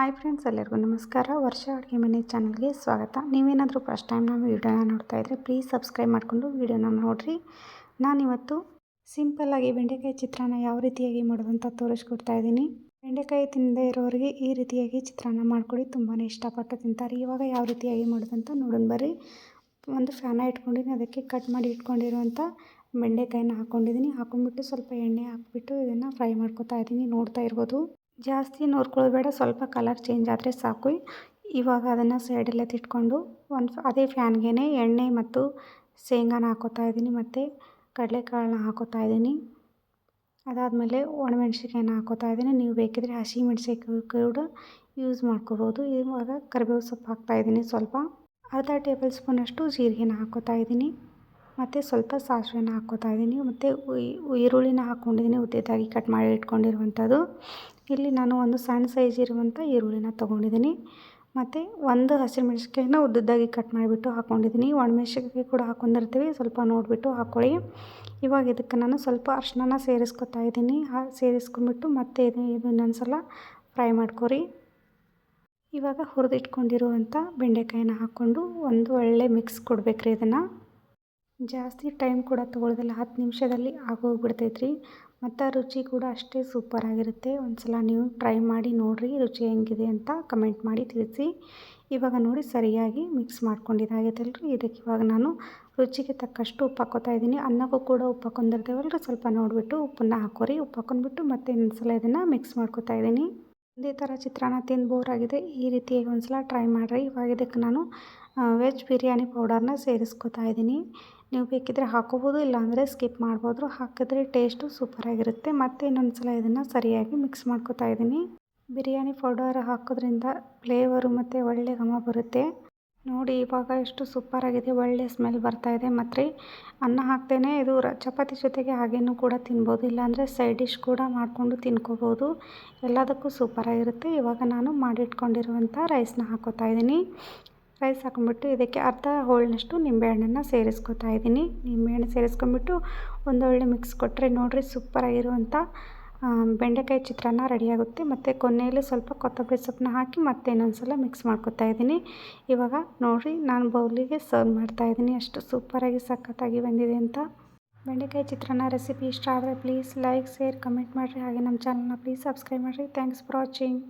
Hi friends, ಎಲ್ಲರಿಗೂ ನಮಸ್ಕಾರ. ವರ್ಷ ಅಡುಗೆ ಮನೆ ಚಾನಲ್ಗೆ ಸ್ವಾಗತ. ನೀವೇನಾದರೂ ಫಸ್ಟ್ ಟೈಮ್ ನಮ್ಮ ವೀಡಿಯೋನ ನೋಡ್ತಾ ಇದ್ದರೆ ಪ್ಲೀಸ್ ಸಬ್ಸ್ಕ್ರೈಬ್ ಮಾಡಿಕೊಂಡು ವೀಡಿಯೋನ ನೋಡಿರಿ. ನಾನಿವತ್ತು ಸಿಂಪಲ್ಲಾಗಿ ಬೆಂಡೆಕಾಯಿ ಚಿತ್ರಾನ್ನ ಯಾವ ರೀತಿಯಾಗಿ ಮಾಡೋದು ಅಂತ ತೋರಿಸ್ಕೊಡ್ತಾ ಇದ್ದೀನಿ. ಬೆಂಡೆಕಾಯಿ ತಿನ್ನದೇ ಇರೋರಿಗೆ ಈ ರೀತಿಯಾಗಿ ಚಿತ್ರಾನ್ನ ಮಾಡಿಕೊಡಿ ತುಂಬಾ ಇಷ್ಟಪಟ್ಟು ತಿಂತಾರೆ. ಇವಾಗ ಯಾವ ರೀತಿಯಾಗಿ ಮಾಡೋದಂತ ನೋಡೋಣ ಬರ್ರಿ. ಒಂದು ಫ್ಯಾನ ಇಟ್ಕೊಂಡಿದ್ದೀನಿ. ಅದಕ್ಕೆ ಕಟ್ ಮಾಡಿ ಇಟ್ಕೊಂಡಿರುವಂಥ ಬೆಂಡೆಕಾಯಿನ ಹಾಕ್ಕೊಂಡಿದ್ದೀನಿ ಹಾಕೊಂಡ್ಬಿಟ್ಟು ಸ್ವಲ್ಪ ಎಣ್ಣೆ ಹಾಕ್ಬಿಟ್ಟು ಇದನ್ನು ಫ್ರೈ ಮಾಡ್ಕೊತಾ ಇದ್ದೀನಿ. ನೋಡ್ತಾ ಇರ್ಬೋದು. ಜಾಸ್ತಿ ನೋಡ್ಕೊಳ್ಳೋದು ಬೇಡ ಸ್ವಲ್ಪ ಕಲರ್ ಚೇಂಜ್ ಆದರೆ ಸಾಕು. ಇವಾಗ ಅದನ್ನು ಸೈಡಲ್ಲೇ ತಿಟ್ಕೊಂಡು ಒಂದು ಅದೇ ಫ್ಯಾನ್ಗೆ ಎಣ್ಣೆ ಮತ್ತು ಶೇಂಗಾನ ಹಾಕೋತಾ ಇದ್ದೀನಿ ಮತ್ತು ಕಡಲೆಕಾಳನ್ನ ಹಾಕೋತಾ ಇದ್ದೀನಿ. ಅದಾದಮೇಲೆ ಒಣಮೆಣ್ಸಿನ್ಕಾಯಿನ ಹಾಕೋತಾ ಇದ್ದೀನಿ. ನೀವು ಬೇಕಿದ್ರೆ ಹಸಿಮೆಣ್ಸಿನ್ಕಾಯಿ ಕೂಡ ಯೂಸ್ ಮಾಡ್ಕೋಬೋದು. ಇವಾಗ ಕರಿಬೇವು ಸೊಪ್ಪು ಹಾಕ್ತಾಯಿದ್ದೀನಿ ಸ್ವಲ್ಪ. ಅರ್ಧ ಟೇಬಲ್ ಸ್ಪೂನಷ್ಟು ಜೀರಿಗೆನ ಹಾಕೋತಾ ಇದ್ದೀನಿ. ಮತ್ತು ಸ್ವಲ್ಪ ಸಾಸಿವೆನ ಹಾಕ್ಕೋತಾ ಇದ್ದೀನಿ. ಮತ್ತು ಈರುಳ್ಳಿನ ಹಾಕ್ಕೊಂಡಿದ್ದೀನಿ ಉದ್ದದಾಗಿ ಕಟ್ ಮಾಡಿ ಇಟ್ಕೊಂಡಿರುವಂಥದ್ದು. ಇಲ್ಲಿ ನಾನು ಒಂದು ಸಣ್ಣ ಸೈಜ್ ಇರುವಂಥ ಈರುಳ್ಳಿನ ತೊಗೊಂಡಿದ್ದೀನಿ. ಮತ್ತು ಒಂದು ಹಸಿಮೆಣ್ಸಿನ್ಕಾಯಿನ ಉದ್ದುದ್ದಾಗಿ ಕಟ್ ಮಾಡಿಬಿಟ್ಟು ಹಾಕ್ಕೊಂಡಿದ್ದೀನಿ ಒಣಮೆಣ್ಸಿನ್ಕಾಯಿ ಕೂಡ ಹಾಕ್ಕೊಂಡಿರ್ತೀವಿ ಸ್ವಲ್ಪ ನೋಡಿಬಿಟ್ಟು ಹಾಕ್ಕೊಳ್ಳಿ ಇವಾಗ ಇದಕ್ಕೆ ನಾನು ಸ್ವಲ್ಪ ಅರ್ಶಿನ ಸೇರಿಸ್ಕೊತಾ ಇದ್ದೀನಿ. ಹಾ ಸೇರಿಸ್ಕೊಂಬಿಟ್ಟು ಮತ್ತೆ ಇದು ಇದು ಇನ್ನೊಂದು ಸಲ ಫ್ರೈ ಮಾಡ್ಕೊರಿ. ಇವಾಗ ಹುರಿದಿಟ್ಕೊಂಡಿರುವಂಥ ಬೆಂಡೆಕಾಯಿನ ಹಾಕ್ಕೊಂಡು ಒಂದು ಒಳ್ಳೆ ಮಿಕ್ಸ್ ಕೊಡಬೇಕ್ರಿ ಇದನ್ನು. ಜಾಸ್ತಿ ಟೈಮ್ ಕೂಡ ತೊಗೊಳ್ಳೋದಿಲ್ಲ ಹತ್ತು ನಿಮಿಷದಲ್ಲಿ ಆಗೋಗ್ಬಿಡ್ತೈತೆ ರೀ ಮತ್ತು ರುಚಿ ಕೂಡ ಅಷ್ಟೇ ಸೂಪರಾಗಿರುತ್ತೆ ಒಂದು ಸಲ ನೀವು ಟ್ರೈ ಮಾಡಿ ನೋಡಿರಿ, ರುಚಿ ಹೆಂಗಿದೆ ಅಂತ ಕಮೆಂಟ್ ಮಾಡಿ ತಿಳಿಸಿ. ಇವಾಗ ನೋಡಿ ಸರಿಯಾಗಿ ಮಿಕ್ಸ್ ಮಾಡ್ಕೊಂಡಿದ್ದಾಗೈತಲ್ಲ ರೀ ಇದಕ್ಕೆ ಇವಾಗ ನಾನು ರುಚಿಗೆ ತಕ್ಕಷ್ಟು ಉಪ್ಪು ಹಾಕೋತಾ ಇದ್ದೀನಿ. ಅನ್ನಕ್ಕೂ ಕೂಡ ಉಪ್ಪು ಸ್ವಲ್ಪ ನೋಡಿಬಿಟ್ಟು ಉಪ್ಪನ್ನು ಹಾಕೋರಿ. ಉಪ್ಪು ಹಾಕೊಂಡ್ಬಿಟ್ಟು ಮತ್ತೆ ಇನ್ನೊಂದು ಸಲ ಇದನ್ನು ಮಿಕ್ಸ್ ಮಾಡ್ಕೊತಾ ಇದ್ದೀನಿ. ಒಂದೇ ಥರ ಚಿತ್ರಾನ್ನ ತಿಂದು ಬೋರ್ ಆಗಿದೆ ಈ ರೀತಿಯಾಗಿ ಒಂದು ಸಲ ಟ್ರೈ ಮಾಡಿರಿ. ಇವಾಗ ಇದಕ್ಕೆ ನಾನು ವೆಜ್ ಬಿರಿಯಾನಿ ಪೌಡರ್ನ ಸೇರಿಸ್ಕೊತಾ ಇದ್ದೀನಿ. ನೀವು ಬೇಕಿದ್ದರೆ ಹಾಕೋಬೋದು, ಇಲ್ಲಾಂದರೆ ಸ್ಕಿಪ್ ಮಾಡ್ಬೋದು ಹಾಕಿದ್ರೆ ಟೇಸ್ಟು ಸೂಪರಾಗಿರುತ್ತೆ. ಮತ್ತು ಇನ್ನೊಂದು ಸಲ ಇದನ್ನು ಸರಿಯಾಗಿ ಮಿಕ್ಸ್ ಮಾಡ್ಕೊತಾ ಇದ್ದೀನಿ. ಬಿರಿಯಾನಿ ಪೌಡರ್ ಹಾಕೋದ್ರಿಂದ ಫ್ಲೇವರು ಮತ್ತು ಒಳ್ಳೆ ಘಮ ಬರುತ್ತೆ. ನೋಡಿ, ಇವಾಗ ಎಷ್ಟು ಸೂಪರಾಗಿದೆ. ಒಳ್ಳೆ ಸ್ಮೆಲ್ ಬರ್ತಾ ಇದೆ. ಮತ್ತು ಅನ್ನ ಹಾಕ್ತೇನೆ. ಇದು ಚಪಾತಿ ಜೊತೆಗೆ ಹಾಗೇನೂ ಕೂಡ ತಿನ್ಬೋದು. ಇಲ್ಲಾಂದರೆ ಸೈಡ್ ಡಿಶ್ ಕೂಡ ಮಾಡಿಕೊಂಡು ತಿನ್ಕೋಬೋದು. ಎಲ್ಲದಕ್ಕೂ ಸೂಪರಾಗಿರುತ್ತೆ. ಇವಾಗ ನಾನು ಮಾಡಿಟ್ಕೊಂಡಿರುವಂಥ ರೈಸ್ನ ಹಾಕೋತಾ ಇದ್ದೀನಿ. ರೈಸ್ ಹಾಕೊಂಡ್ಬಿಟ್ಟು ಇದಕ್ಕೆ ಅರ್ಧ ಹೋಳಿನಷ್ಟು ನಿಂಬೆಹಣ್ಣನ್ನು ಸೇರಿಸ್ಕೊತಾ ಇದ್ದೀನಿ. ನಿಂಬೆಹಣ್ಣು ಸೇರಿಸ್ಕೊಂಡ್ಬಿಟ್ಟು ಒಂದೊಳ್ಳೆ ಮಿಕ್ಸ್ ಕೊಟ್ಟರೆ ನೋಡಿರಿ ಸೂಪರಾಗಿರುವಂಥ ಬೆಂಡೆಕಾಯಿ ಚಿತ್ರಾನ್ನ ರೆಡಿಯಾಗುತ್ತೆ ಮತ್ತು ಕೊನೆಯಲ್ಲಿ ಸ್ವಲ್ಪ ಕೊತ್ತಂಬರಿ ಸೊಪ್ಪನ್ನ ಹಾಕಿ ಮತ್ತೆ ಇನ್ನೊಂದು ಸಲ ಮಿಕ್ಸ್ ಮಾಡ್ಕೊತಾ ಇದ್ದೀನಿ. ಇವಾಗ ನೋಡಿರಿ ನಾನು ಬೌಲಿಗೆ ಸರ್ವ್ ಮಾಡ್ತಾ ಇದ್ದೀನಿ. ಅಷ್ಟು ಸೂಪರಾಗಿ ಸಖತ್ತಾಗಿ ಬಂದಿದೆ ಅಂತ. ಬೆಂಡೆಕಾಯಿ ಚಿತ್ರಾನ್ನ ರೆಸಿಪಿ ಇಷ್ಟ ಆದರೆ ಪ್ಲೀಸ್ ಲೈಕ್ ಶೇರ್ ಕಮೆಂಟ್ ಮಾಡಿರಿ. ಹಾಗೆ ನಮ್ಮ ಚಾನಲ್ನ ಪ್ಲೀಸ್ ಸಬ್ಸ್ಕ್ರೈಬ್ ಮಾಡಿರಿ. Thanks for watching